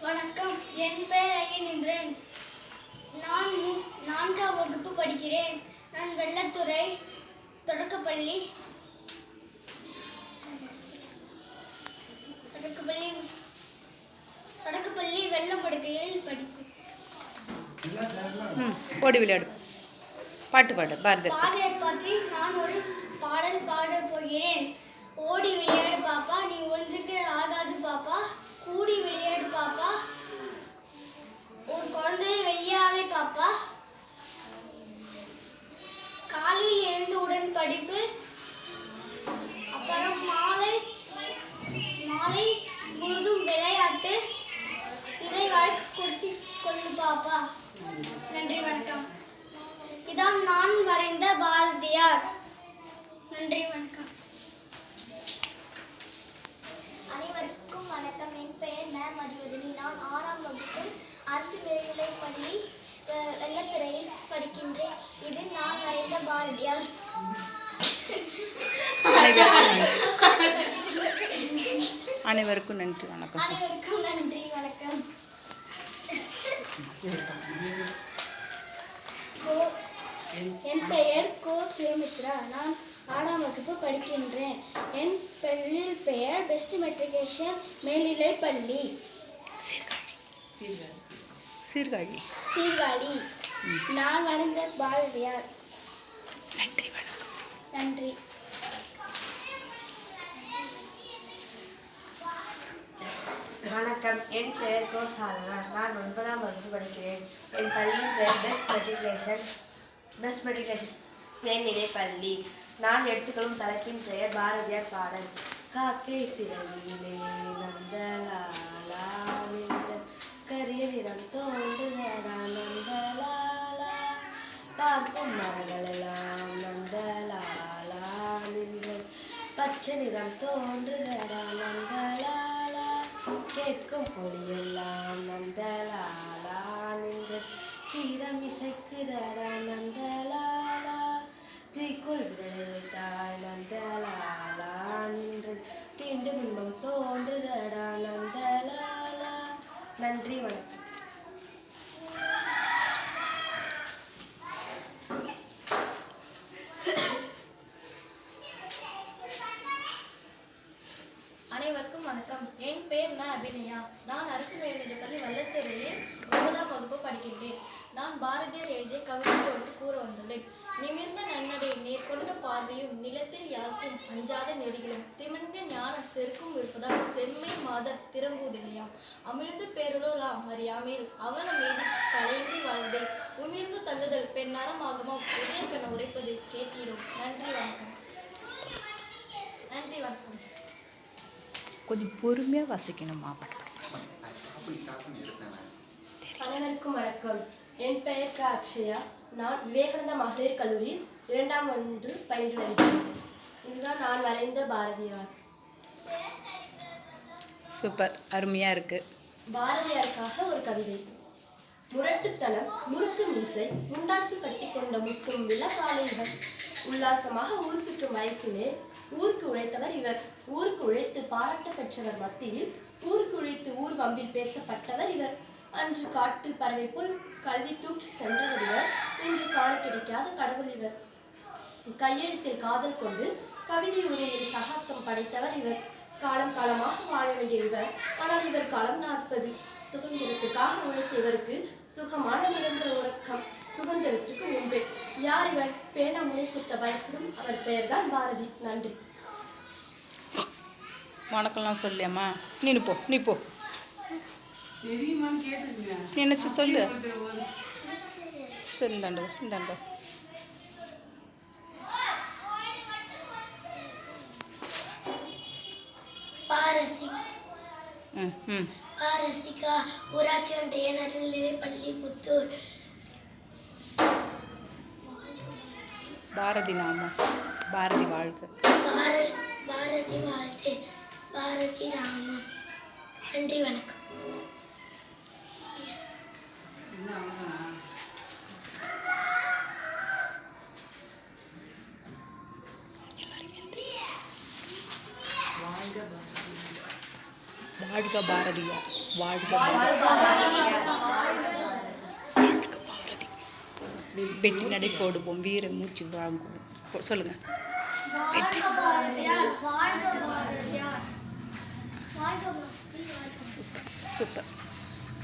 வணக்கம். என் பெயர் ஐயனின்றன். நான் நான்காம் வகுப்பு படிக்கிறேன். நான் வெள்ளத்துறை தொடக்கப்பள்ளி தொடக்கப்பள்ளி தொடக்கப்பள்ளி வெள்ளப்படுக்கையில் படிக்கிறேன் ம். ஓடி விளையாடு. பாட்டு பாடு. பாரதியார் பாரதியார் பற்றி நான் ஒரு பாடல் பாடப் போகிறேன். ஓடி விளையாடு பாப்பா. நீ ஒன்றுக்கு ஆகாது. நன்றி வணக்கம். இதான் நான் வரைந்த பாரதியார். நன்றி வணக்கம். அனைவருக்கும் வணக்கம். என் பெயர் ந மதிவதனி. நான் ஆறாம் வகுப்பு அரசு மேல்நிலைப் பள்ளி வெள்ளத்துறையில் படிக்கின்றேன். இது நான் வரைந்த பாரதியார். அனைவருக்கும் நன்றி வணக்கம் அனைவருக்கும் நன்றி வணக்கம். என் பெயர் கோ சுமித்ரா. நான் ஆறாம் வகுப்பு படிக்கின்றேன். என் பள்ளி பெயர் பெஸ்ட் மெட்ரிகேஷன் மேல்நிலை பள்ளி. சீர்காழி. சீர்காழி. நான் வரைந்த பாரதியார். நன்றி வணக்கம் என் பெயர் நான் ஒன்பதாம் வகுப்பு படிக்கிறேன் என் பள்ளியின் பெயர் பெஸ்ட் மெட்ரிகுலேஷன் பெஸ்ட் மெட்ரிகுலேஷன் மேல்நிலை பள்ளி நான் எடுத்துக்கொள்ளும் தலைப்பின் பெயர் பாரதியார் பாடல் காக்கை சிறவிலே நந்தலாலா கரிய நிறம் தோன்றுகிறா நந்தலாலா பார்க்கும் மரங்களெல்லாம் நந்தலாலா நின்று பச்சை நிறம் தோன்றுகிறா நந்தலாலா கேட்கும் பொலியெல்லாம் நந்தலாலா. நின்று கீரம் இசைக்கிறடா நந்தலாலா. தீக்குள் விரலை வைத்தாய் நந்தலாலா. நின்று தீண்டு பின்பம் தோன்றுதடா நந்தலாலா. நன்றி வணக்கம் அனைவருக்கும் வணக்கம் என் பேர் ந அபிநயா நான் அரசு மேல்நிலைப்பள்ளி வல்லத்துறையில் ஒன்பதாம் வகுப்பு படிக்கின்றேன். நான் பாரதியார் எழுதிய கவிதை ஒன்று கூற வந்துள்ளேன். நிமிர்ந்த நன்னடை நேர்கொண்ட பார்வையும் நிலத்தில் யாருக்கும் அஞ்சாத நெறிகளும் திமிர்ந்த ஞான செருக்கும் இருப்பதால் செம்மை மாதர் திறங்குதில்லையாம் அமிழ்ந்து பேருளோலாம் அறியாமையில் அவன மீது கலைந்து வாழ்வதே உமிர்ந்து பெண்ணாரமாகவும் உதய உதயக்கண உரைப்பது கேட்டீரோ நன்றி வணக்கம் நன்றி வணக்கம் கொஞ்சம் பொறுமையாக வாசிக்கணுமா அனைவருக்கும் வணக்கம். என் பெயர் க. அக்ஷயா. நான் விவேகானந்தா மகளிர் கல்லூரியில் இரண்டாம் ஒன்று பயின்று வருகிறேன். இதுதான் நான் வரைந்த பாரதியார். சூப்பர். அருமையாக இருக்குது பாரதியாருக்காக ஒரு கவிதை. முரட்டுத்தனம் முறுக்கு மீசை முண்டாசு கட்டி கொண்ட முட்டும் விளக்கான இவர் உல்லாசமாக ஊர் சுற்றும் வயசிலே ஊருக்கு உழைத்தவர் இவர். ஊருக்கு உழைத்து பாராட்ட பெற்றவர் மத்தியில் ஊருக்கு உழைத்து ஊர் வம்பில் பேசப்பட்டவர் இவர். அன்று காட்டு பறவை போல் கல்வி தூக்கி சென்றவர் இவர். இன்று காண கிடைக்காத கடவுள் இவர். கையெழுத்தில் காதல் கொண்டு கவிதை உரையில் சகாப்தம் படைத்தவர் இவர். காலம் காலமாக வாழ வேண்டிய இவர். ஆனால் இவர் காலம் நாற்பது. சுதந்திரத்துக்காக உழைத்த இவருக்கு சுகமான நிரந்தர உறக்கம். சுதந்திரத்திற்கு முன்பே. யார் இவர் பேனா முனை குத்த பயப்படும் அவர் பெயர்தான் பாரதி. நன்றி. வணக்கம்லாம் சொல்லியாம்மா. நீ போ நீ போ. நீ என்னச்சு சொல்லு. சரி இந்தாண்டோ இந்தாண்டோ. பாரசி. ம் ம். பாரசிகா ஊராட்சி ஒன்றிய நடுநிலைப்பள்ளி புத்தூர். பாரதி நாமம் பாரதி வாழ்க பார- பாரதி வாழ்த்து பாரதி ராமம் நன்றி வணக்கம் வாழ்க பாரதியார் வாழ்க பாரதி வெட்டி நடை போடுவோம் வீர மூச்சு வாங்குவோம். சொல்லுங்க. Super super.